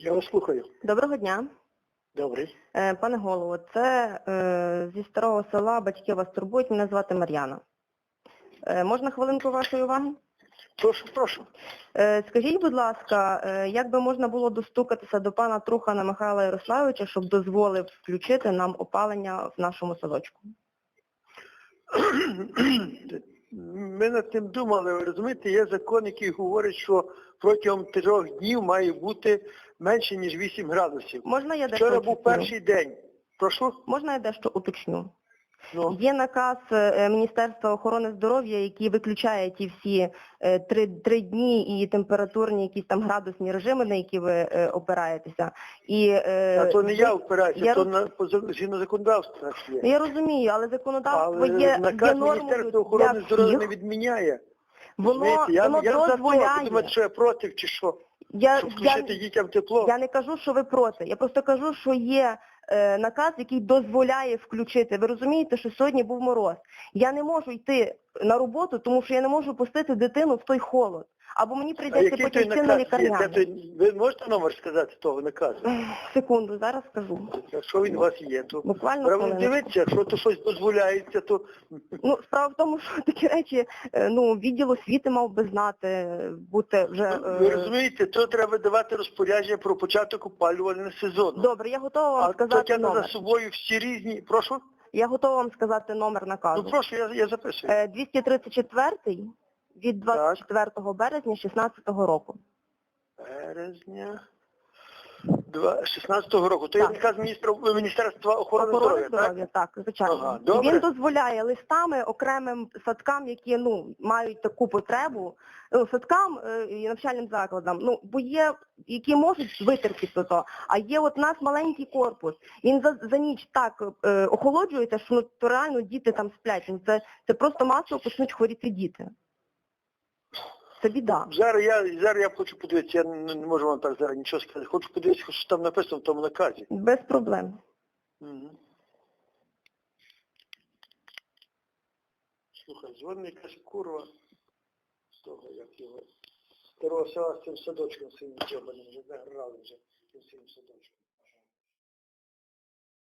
Я вас слухаю. Доброго дня. Добрий. Е, Пане голово, це е, зі старого села батьки вас турбують, мене звати Мар'яна. Е, Можна хвилинку вашої уваги? Прошу, прошу. Е, Скажіть, будь ласка, е, як би можна було достукатися до пана Трухана Михайла Ярославовича, щоб дозволив включити нам опалення в нашому садочку? Ми над цим думали, ви розумієте, є закон, який говорить, що протягом трьох днів має бути менше, ніж 8 градусів. Можна я дещо Вчора був уточню? перший день. Прошу? Можна я дещо уточню? Ну, Є наказ е, Міністерства охорони здоров'я, який виключає ті всі е, три, три дні і температурні якісь там градусні режими, на які ви е, опираєтеся. І, е, а то не я впираюся, я то на, по зак- згідно законодавства є. Я розумію, але законодавство Але є, є нормою Міністерства охорони для здоров'я не відміняє. Воно, Розумієте, я, воно я дозволяє. думаєте, що я проти чи що? Я, Щоб я, дітям тепло? я не кажу, що ви проти. Я просто кажу, що є е, наказ, який дозволяє включити. Ви розумієте, що сьогодні був мороз. Я не можу йти на роботу, тому що я не можу пустити дитину в той холод. Або мені прийдеться потім є? Лікарняний. Ви можете номер сказати того наказу? Секунду, зараз скажу. Якщо він у вас є, то Буквально хвилиночку. якщо то щось дозволяється, то Ну, справа в тому, що такі речі, е, ну, відділ освіти мав би знати, бути вже... ви е, розумієте, то треба давати розпорядження про початок опалювального сезону. Добре, я готова вам а то сказати тягне за собою всі різні. Прошу? Я готова вам сказати номер наказу. Ну прошу, я, я записую. Е, 234 від 24 березня 16 року. Березня. 16-го року. То є наказ міністра Міністерства охорони, Охорони здоров'я, так? здоров'я, так, звичайно. Ага, І добре. він дозволяє листами окремим садкам, які ну мають таку потребу, ну, садкам е, і навчальним закладам, ну бо є, які можуть витерпіти то, а є от у нас маленький корпус. Він за, за ніч так е, охолоджується, що ну, то реально діти там сплять. Ну, це, це просто масово почнуть хворіти діти. Це біда. Зараз я зараз я хочу подивитися, я не, не можу вам так зараз нічого сказати. Хочу подивитися, що там написано в тому наказі. Без проблем. Угу. Слухай, дзвонить якась курва з того, як його старого села з цим садочком своїм джобаним, вже заграли вже цим садочком.